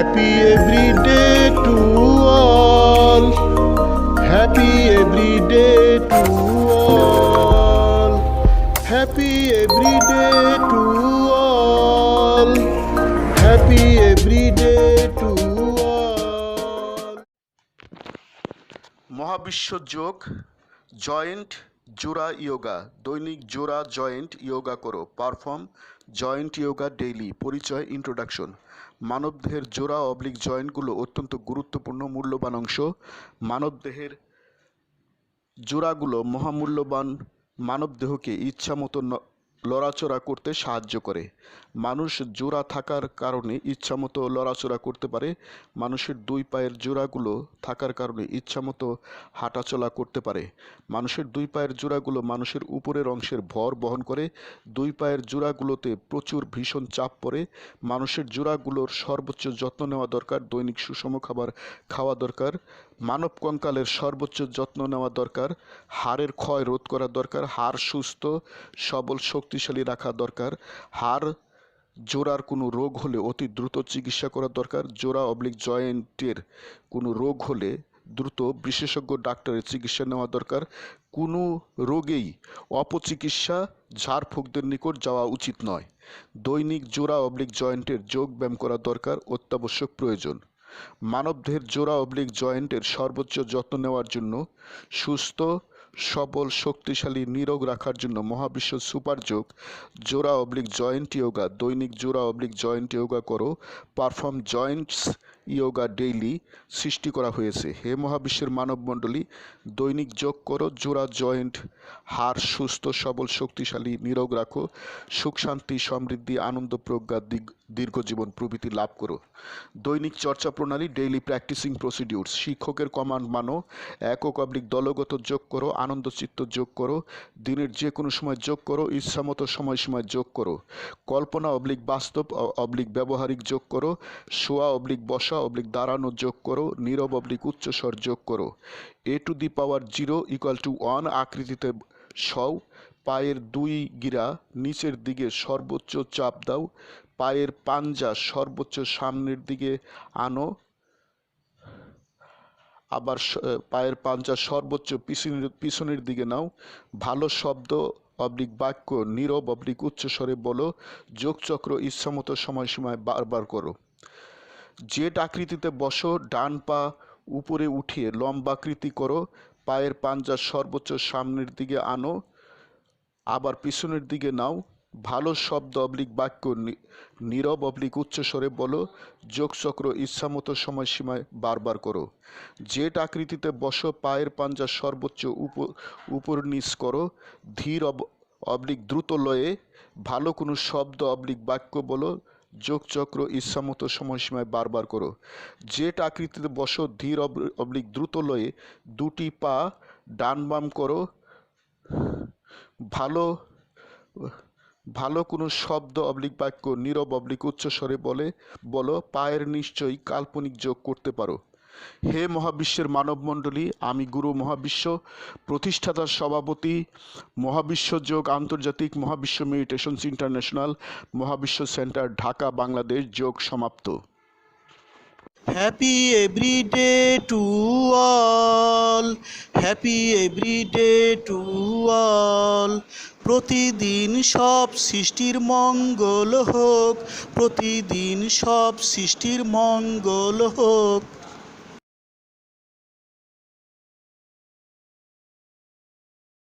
Happy every day to all. Happy every day to all. Happy every day to all. Happy every day to all. মহাবিশ্ব যোগ joint জোড়া yoga, দৈনিক জোড়া joint yoga করো, perform, joint yoga daily, পরিচয়, introduction. মানবদেহের জোড়া oblique জয়েন্টগুলো অত্যন্ত গুরুত্বপূর্ণ, মূল্যবান অংশ। মানবদেহের জোড়াগুলো মহামূল্যবান, মানবদেহকে ইচ্ছামতো ন- লড়াচড়া করতে সাহায্য করে। মানুষ জোড়া থাকার কারণে ইচ্ছামতো লড়াচড়া করতে পারে। মানুষের দুই পায়ের জোড়াগুলো থাকার কারণে ইচ্ছামতো হাঁটাচলা করতে পারে। মানুষের দুই পায়ের জোড়াগুলো মানুষের উপরের অংশের ভর বহন করে। দুই পায়ের জোড়াগুলোতে প্রচুর ভীষণ চাপ পড়ে। মানুষের জোড়াগুলোর সর্বোচ্চ যত্ন নেওয়া দরকার। দৈনিক সুষম খাবার খাওয়া দরকার। মানব কঙ্কালের সর্বোচ্চ যত্ন নেওয়া দরকার। হাড়ের ক্ষয় রোধ করা দরকার। হাড় সুস্থ, সবল শক্তিশালী রাখা দরকার। হাড় জোড়ার কোনো রোগ হলে অতি দ্রুত চিকিৎসা করা দরকার। জোড়া অবলিক জয়েন্টের কোনো রোগ হলে দ্রুত বিশেষজ্ঞ ডাক্তারের চিকিৎসা নেওয়া দরকার। কোনো রোগেই অপচিকিৎসা ঝাড়ফুঁকদের নিকট যাওয়া উচিত নয়। দৈনিক জোড়া অবলিক জয়েন্টের যোগ ব্যায়াম করা দরকার, অত্যাবশ্যক প্রয়োজন। মানবদেহের জোড়া অবলিক জয়েন্টের সর্বোচ্চ যত্ন নেওয়ার জন্য সুস্থ সবল, শক্তিশালী নিরোগ রাখার জন্য মহাবিশ্ব সুপার যোগ জোড়া অবলিক জয়েন্ট ইয়োগা, দৈনিক জোড়া অবলিক জয়েন্ট ইয়োগা করো পারফর্ম জয়েন্টস ইয়োগা ডেইলি সৃষ্টি করা হয়েছে। হে মহাবিশ্বের মানবমণ্ডলী, দৈনিক যোগ করো, জোড়া জয়েন্ট, হাড় সুস্থ, সবল, শক্তিশালী নিরোগ রাখো, সুখ, শান্তি, সমৃদ্ধি, আনন্দ, প্রজ্ঞা দীর্ঘ জীবন প্রভৃতি লাভ করো। দৈনিক চর্চা প্রণালী, ডেইলি প্র্যাকটিসিং প্রসিডিউরস। শিক্ষকের কমান্ড মানো, একক অবলিক দলগত যোগ করো, আনন্দ চিত্ত যোগ করো, দিনের যে কোনো সময় যোগ করো, ইচ্ছামতো সময়সীমায় যোগ করো। কল্পনা অবলিক বাস্তব অবলিক ব্যবহারিক যোগ করো, শোয়া অবলিক বসা অবলিক দাঁড়ানো যোগ করো, নীরব অবলিক উচ্চস্বর যোগ করো। A to the power zero equal to one আকৃতিতে সও, পায়ের দুই গিরা নিচের দিকে সর্বোচ্চ চাপ দাও, পায়ের পাঞ্জা সর্বোচ্চ সামনের দিকে আনো, আবার পায়ের পাঞ্জা সর্বোচ্চ পিছনের পিছনের দিকে নাও। ভালো শব্দ অবলিক বাক্য, নীরব অবলিক উচ্চস্বরে বলো, যোগচক্র ইচ্ছামতো সময়সীমায় বারবার করো। জেট আকৃতিতে বসো, ডান পা উপরে উঠিয়ে লম্বাকৃতি করো, পায়ের পাঞ্জা সর্বোচ্চ সামনের দিকে আনো, আবার পিছনের দিকে নাও, ভালো শব্দ অবলিক বাক্য নীরব অবলিক উচ্চস্বরে বলো যোগচক্র ইচ্ছামতো সময়সীমায় বারবার করো জেট আকৃতিতে বসো, পায়ের পাঞ্জা সর্বোচ্চ উপ- উপর নিচ করো, ধীর অব, অবলিক দ্রুত লয়ে, ভালো কোনো শব্দ অবলিক বাক্য বলো যোগচক্র ইচ্ছামতো সময়সীমায় বারবার করো। জেট আকৃতিতে বসো, ধীর অব- অবলিক দ্রুত লয়ে দুটি পা ডান বাম করো। ভালো ভালো কোনো শব্দ অবলিক বাক্য, নীরব অবলিক উচ্চস্বরে বলে, বলো, পায়ের নিশ্চয়ই কাল্পনিক যোগ করতে পারো। হে মহাবিশ্বের মানবমণ্ডলী, আমি গুরু মহাবিশ্ব প্রতিষ্ঠাতার সভাপতি, মহাবিশ্ব যোগ আন্তর্জাতিক মহাবিশ্ব মেডিটেশনস ইন্টারন্যাশনাল, মহাবিশ্ব সেন্টার, ঢাকা, বাংলাদেশ, যোগ সমাপ্ত happy to all. Happy every day to all. প্রতিদিন সব সৃষ্টির মঙ্গল হোক, প্রতিদিন সব সৃষ্টির মঙ্গল হোক